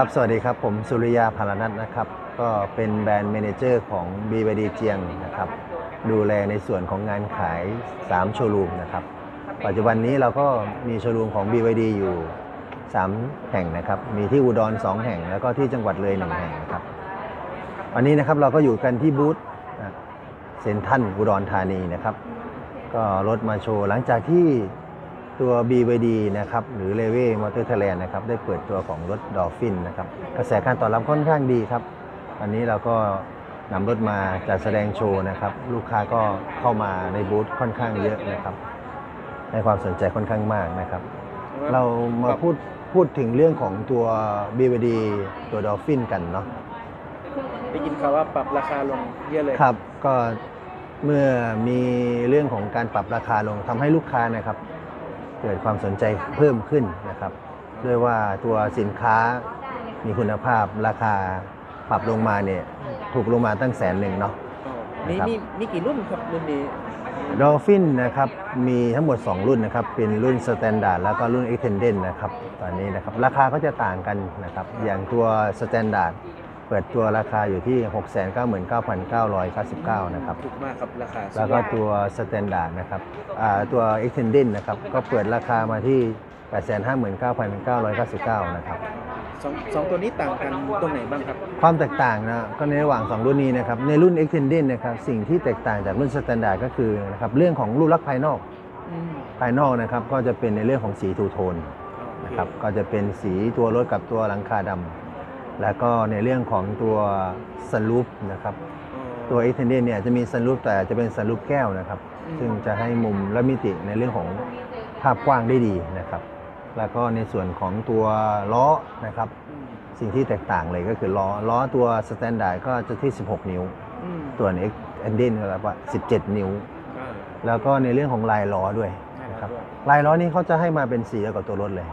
ครับ สวัสดีครับ ผมสุริยาพารนัทนะครับ ก็เป็นแบรนด์เมนเจอร์ของ BYD เจียงนะครับ ดูแลในส่วนของงานขาย 3 โชว์รูมนะครับ ปัจจุบันนี้เราก็มีโชว์รูมของ BYD อยู่ 3 แห่งนะครับ มีที่อุดร 2 แห่ง แล้วก็ที่จังหวัดเลย1แห่งนะครับ วันนี้นะครับเราก็อยู่กันที่บูธเซนทันอุดรธานีนะครับ ก็รถมาโชว์หลังจากที่ ตัว BYD นะครับหรือ l e v y Motor Thailand นะครับได้เปิดตัวของรถ Dolphin นะครับกระแสการตอบรับค่อนข้างดีครับวันนี้เราก็นำรถมาจัดแสดงโชว์นะครับ ลูกค้าก็เข้ามาในบูธค่อนข้างเยอะนะครับให้ความสนใจค่อนข้างมากนะครับ เรามาพูดพูดถึงเรื่องของตัว BYD ตัว Dolphin กันเนาะได้ยินข่าวว่าปรับราคาลงเยอะเลยครับ ก็เมื่อมีเรื่องของการปรับราคาลงทำให้ลูกค้านะครับ เกิดความสนใจเพิ่มขึ้นนะครับด้วยว่าตัวสินค้ามีคุณภาพราคาปรับลงมาเนี่ยถูกลงมาตั้งแสนหนึ่งเนาะอ๋อมีนะครับมีมีกี่รุ่นครับรุ่นนี้ดอลฟินนะครับมีทั้งหมด 2 รุ่นนะครับ เป็นรุ่น Standard แล้วก็รุ่น Extended นะครับตอนนี้นะครับ ราคาก็จะต่างกันนะครับ อย่างตัว Standard เปิดตัวราคาอยู่ที่ 699,999 นะครับ ถูกมากครับราคาแล้วก็ตัว Standard นะครับอ่าตัว Extended นะครับ ก็เปิดราคามาที่ 859,999 นะครับสองสองตัวนี้ต่างกันตรงไหนบ้างครับ ความแตกต่างนะก็ในระหว่าง 2 รุ่นนี้นะครับ ในรุ่น Extended นะครับสิ่งที่แตกต่างจากรุ่น Standard ก็คือนะครับเรื่องของรูปลักษณ์ภายนอกอืมภายนอกนะครับก็จะเป็นในเรื่องของสีทูโทนอ๋อโอเนะครับก็จะเป็นสีตัวรถกับตัวหลังคาดำ แล้วก็ในเรื่องของตัวซันรูฟนะครับอ๋อตัว Extended เนี่ยจะมีซันรูฟแต่จะเป็นซันรูฟแก้วนะครับอืมซึ่งจะให้มุมและมิติในเรื่องของภาพกว้างได้ดีนะครับ แล้วก็ในส่วนของตัวล้อนะครับอืมสิ่งที่แตกต่างเลยก็คือล้อล้อตัวสแตนดาร์ดก็จะที่ 16 นิ้วอืมส่วน X Engine ก็แบบว่า17 นิ้วอ่าแล้วก็ในเรื่องของลายล้อด้วยนะครับลายล้อนี้เขาจะให้มาเป็นสีเดียวกับตัวรถเลย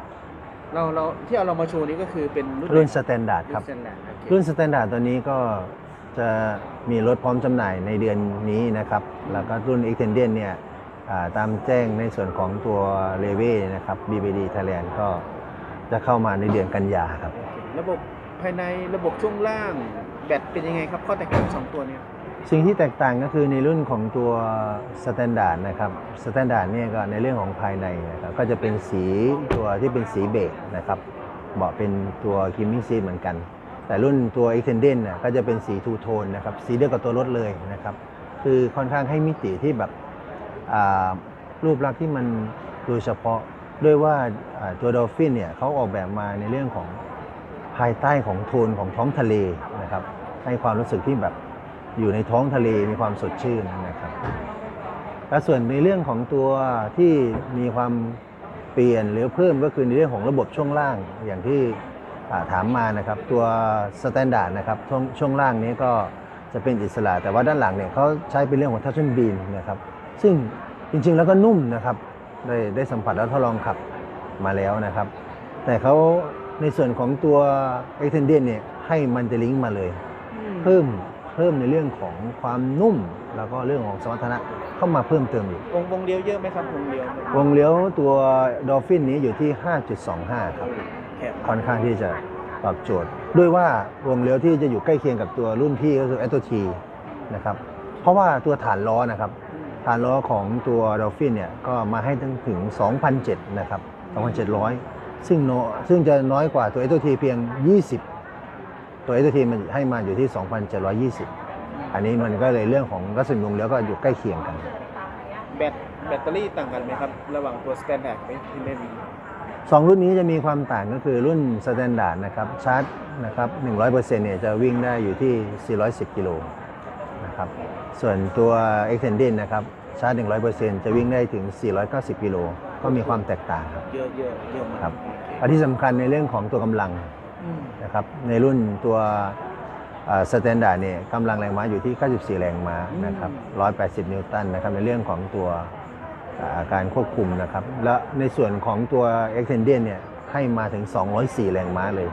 เราเราที่เอาเรามาโชว์นี้ก็คือเป็นรุ่นรุ่นสแตนดาร์ดครับรุ่น standard โอเครุ่นสแตนดาร์ดตัวนี้ก็จะมีรถพร้อมจำหน่ายในเดือนนี้นะครับ แล้วก็รุ่น Extended เนี่ยอ่าตามแจ้งในส่วนของตัวเลเวนะครับ BBD Thailand ก็จะเข้ามาในเดือนกันยาครับ ระบบภายในระบบช่วงล่างแบตเป็นยังไงครับ ข้อแตกต่างสองตัวเนี้ สิ่งที่แตกต่างก็คือในรุ่นของตัวสแตนดาร์ดนะครับสแตนดาร์ดเนี่ยก็ในเรื่องของภายในนะครับก็จะเป็นสีตัวที่เป็นสีเบจนะครับเบาะเป็นตัวคิมมิ่งซีเหมือนกัน แต่รุ่นตัว Extended น่ะก็จะเป็นสีทูโทนนะครับสีเดียวกับตัวรถเลยนะครับ คือค่อนข้างให้มิติที่แบบรูปลักษณ์ที่มันโดยเฉพาะด้วยว่าตัวดอลฟินเนี่ยเขาออกแบบมาในเรื่องของภายใต้ของโทนของท้องทะเลนะครับให้ความรู้สึกที่แบบ อยู่ในท้องทะเลมีความสดชื่นนะครับและส่วนในเรื่องของตัวที่มีความเปลี่ยนหรือเพิ่มก็คือในเรื่องของระบบช่วงล่างอย่างที่อ่าถามมานะครับ ตัวสแตนดาร์ดนะครับช่วงช่วงล่างนี้ก็จะเป็นอิสระ แต่ว่าด้านหลังเนี่ยเขาใช้เป็นเรื่องของทัชชั่นบีนนะครับ ซึ่งจริงๆแล้วก็นุ่มนะครับ ได้ได้สัมผัสแล้วทดลองขับมาแล้วนะครับ แต่เขาในส่วนของตัว e x t e n d e d เนี่ยให้มันจะลิงก์มาเลย เพิ่ม เพิ่มในเรื่องของความนุ่ม แล้วก็เรื่องของสมรรถนะเข้ามาเพิ่มเติมอีกวงวงเลี้ยวเยอะไหมครับวงเลี้ยววงเลี้ยวตัวดอลฟินนี้อยู่ที่ 5.25 ครับแคบค่อนข้างที่จะตอบโจทย์ ด้วยว่าวงเลี้ยวที่จะอยู่ใกล้เคียงกับตัวรุ่นพี่ก็คือ a อ o T นะครับ เพราะว่าตัวฐานล้อนะครับฐานล้อของตัวดอลฟินเนี่ยก็มาให้ถึงถึง2,007นะครับ 2,700 ซึ่งโนซึ่งจะน้อยกว่าตัว a อ o T เพียง 20 ตัว a อ o T มันให้มาอยู่ที่ 2,720 อันนี้มันก็เลยเรื่องของรัศมีวงเลี้ยวก็อยู่ใกล้เคียงกัน แบตแบตเตอรี่ต่างกันไหมครับ ระหว่างตัว standard กับ extended สองรุ่นนี้จะมีความต่างก็คือรุ่นสแตนดาร์ดนะครับชาร์จนะครับ 100%เนี่ยจะวิ่งได้อยู่ที่ 410 กิโลนะครับ ส่วนตัว Extended นะครับชาร์จ 100%จะวิ่งได้ถึง 490 กิโล ก็มีความแตกต่างครับ เยอะเยอะเยอะมากครับอันที่สำคัญในเรื่องของตัวกำลังอืม นะครับในรุ่นตัวสแตนดาร์ดเนี่ยกำลังแรงม้าอยู่ที่ 94 แรงม้านะครับ180 นิวตันนะครับในเรื่องของตัวอ่าการควบคุมนะครับ และในส่วนของตัว Extended เนี่ยให้มาถึง 204 แรงม้าเลย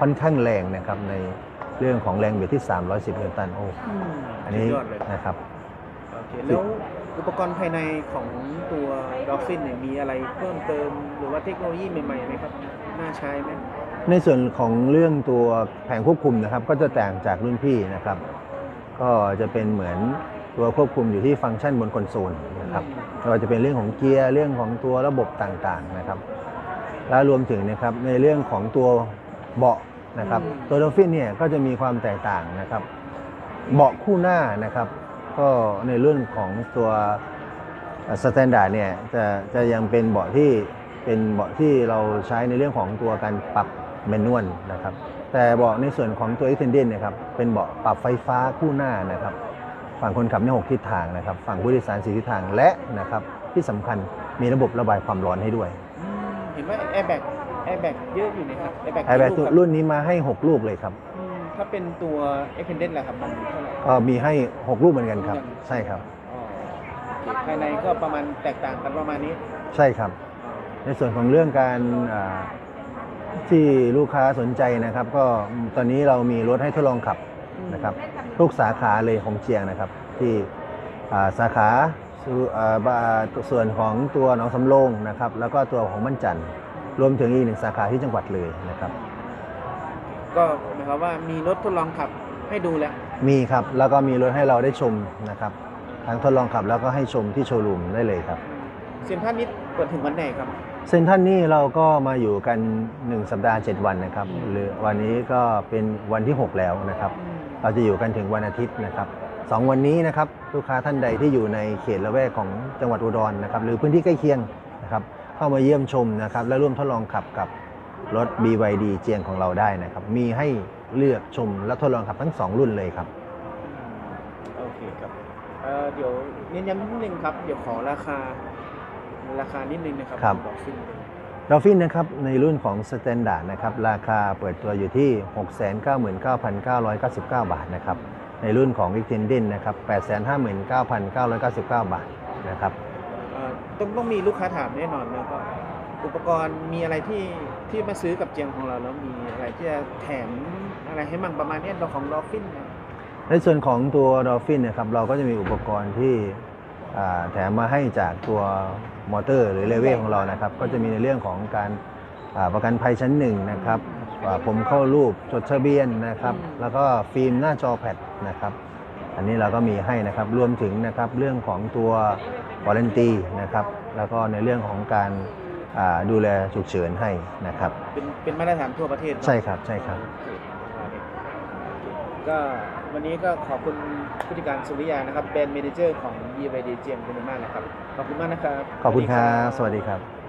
ค่อนข้างแรงนะครับในเรื่องของแรงบิดที่ 310 นิวตันโอ้อืมอันนี้สุดยอดเลยนะครับโอเคแล้วอุปกรณ์ภายในของตัว Dolphin เนี่ยมีอะไรเพิ่มเติมหรือว่าเทคโนโลยีใหม่ๆไหมครับ น่าใช้ไหม ในส่วนของเรื่องตัวแผงควบคุมนะครับ ก็จะแต่างจากรุ่นพี่นะครับ ก็จะเป็นเหมือนตัวควบคุมอยู่ที่ฟังก์ชันบนคอนโซลนะครับไม่ว่าจะเป็นเรื่องของเกียร์เรื่องของตัวระบบต่างๆนะครับ และรวมถึงนะครับในเรื่องของตัวเบาะนะครับ ตัวดอฟฟินเนี่ยก็จะมีความแตกต่างนะครับ เบาะคู่หน้านะครับ ก็ในรุ่นของตัวสแตนดาร์ดเนี่ยจะจะยังเป็นเบาะที่เป็นเบาะที่เราใช้ในเรื่องของตัวการปรับ แมนนวลนะครับ แต่เบาะในส่วนของตัว Extended เนี่ยครับ เป็นเบาะปรับไฟฟ้าคู่หน้านะครับ ฝั่งคนขับเนี่ยหกทิศทางนะครับ ฝั่งผู้โดยสารสี่ทิศทางและนะครับ ที่สำคัญมีระบบระบายความร้อนให้ด้วย อืมเห็นว่าแอร์แบ็กแอร์แบ็กเยอะอยู่นะครับแอร์แบ็กไอแบตตัวรุ่นนี้มาให้ 6 ลูกเลยครับถ้าเป็นตัวเอ็กเพนเดนต์ล่ะครับมันเท่าไหร่ก็มีให้ 6 ลูกเหมือนกันครับ ใช่ครับ อ๋อโอเคภายในก็ประมาณแตกต่างกันประมาณนี้ใช่ครับ ในส่วนของเรื่องการอ่า ที่ลูกค้าสนใจนะครับ ก็ตอนนี้เรามีรถให้ทดลองขับนะครับ ทุกสาขาเลยของเชียงนะครับ ที่อ่าสาขาสุอ่าบาส่วนของตัวหนองสำโรงนะครับ แล้วก็ตัวของมั่นจันทร์รวมถึงอีกหนึ่งสาขาที่จังหวัดเลยนะครับ ก็หมายความว่ามีรถทดลองขับให้ดูแล้ว มีครับ แล้วก็มีรถให้เราได้ชมนะครับทั้งทดลองขับแล้วก็ให้ชมที่โชว์รูมได้เลยครับเซ็นทรัลนี้เปิดถึงวันไหนครับ เซนทรันนี่เราก็มาอยู่กัน 1 สัปดาห์ 7 วันนะครับหรือวันนี้ก็เป็นวันที่ 6 แล้วนะครับ เราจะอยู่กันถึงวันอาทิตย์นะครับสองวันนี้นะครับลูกค้าท่านใดที่อยู่ในเขตละแวกของจังหวัดอุดรนะครับหรือพื้นที่ใกล้เคียงนะครับเข้ามาเยี่ยมชมนะครับและร่วมทดลองขับกับรถ BYD เจียงของเราได้นะครับ มีให้เลือกชมและทดลองขับทั้ง 2 รุ่นเลยครับโอเคครับเอ่อเดี๋ยวเน้นย้ำนิดนึงครับ เดี๋ยวขอราคา ราคานิดนึงนะครับครับบอกซิ่งดอฟฟินนะครับในรุ่นของ Standard นะครับราคาเปิดตัวอยู่ที่ 699,999 บาทนะครับในรุ่นของ Extended นะครับ859,999 บาทนะครับ เอ่อต้องต้องมีลูกค้าถามแน่นอนนะก็อุปกรณ์มีอะไรที่ที่มาซื้อกับเจียงของเราแล้วมีอะไรที่จะแถมอะไรให้มั่งประมาณเนี้ยเราของดอฟฟินนะ ในส่วนของตัว Dolphin นะครับเราก็จะมีอุปกรณ์ที่อ่า แถมมาให้จากตัวมอเตอร์ หรือเลเวลของเรานะครับ ก็จะมีในเรื่องของการอ่าประกันภัยชั้นหนึ่งนะครับอ่าผมเข้ารูปจดทะเบียนนะครับ แล้วก็ฟิล์มหน้าจอแพดนะครับ อันนี้เราก็มีให้นะครับรวมถึงนะครับเรื่องของตัววารันตีนะครับ แล้วก็ในเรื่องของการอ่าดูแลฉุกเฉินให้นะครับ เป็นเป็นมาตรฐานทั่วประเทศเนอะใช่ครับใช่ครับ ก็ วันนี้ก็ขอบคุณผู้จัดการสุริยานะครับเป็นเมเนเจอร์ของ b ี d เจียงคุณมากนะครับ ขอบคุณมากนะครับ ขอบคุณครับ สวัสดีครับ